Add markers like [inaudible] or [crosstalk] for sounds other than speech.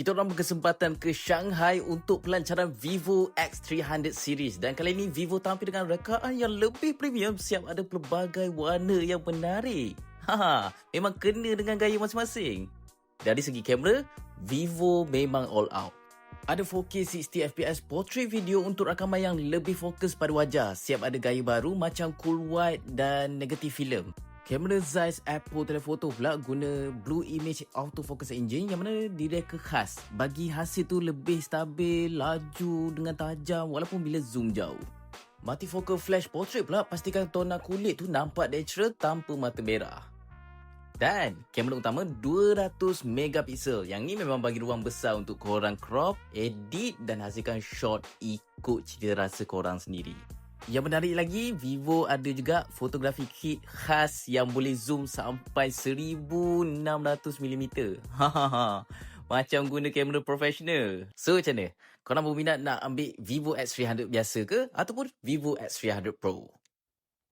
Kita orang berkesempatan ke Shanghai untuk pelancaran Vivo X300 series dan kali ini Vivo tampil dengan rekaan yang lebih premium siap ada pelbagai warna yang menarik. Haha, memang kena dengan gaya masing-masing. Dari segi kamera, Vivo memang all out. Ada 4K 60fps portrait video untuk rakaman yang lebih fokus pada wajah. Siap ada gaya baru macam cool wide dan negatif film. Kamera Zeiss Apple Telephoto pula guna Blue Image Autofocus Engine yang mana direka khas bagi hasil tu lebih stabil, laju dengan tajam walaupun bila zoom jauh. Multifocal flash portrait pula pastikan tona kulit tu nampak natural tanpa mata merah. Dan kamera utama 200 megapiksel. Yang ni memang bagi ruang besar untuk korang crop, edit dan hasilkan shot ikut cita rasa korang sendiri. Yang menarik lagi, Vivo ada juga fotografi kit khas yang boleh zoom sampai 1600mm. Hahaha. [laughs] Macam guna kamera profesional. So macam mana? Korang berminat nak ambil Vivo X300 biasa ke ataupun Vivo X300 Pro?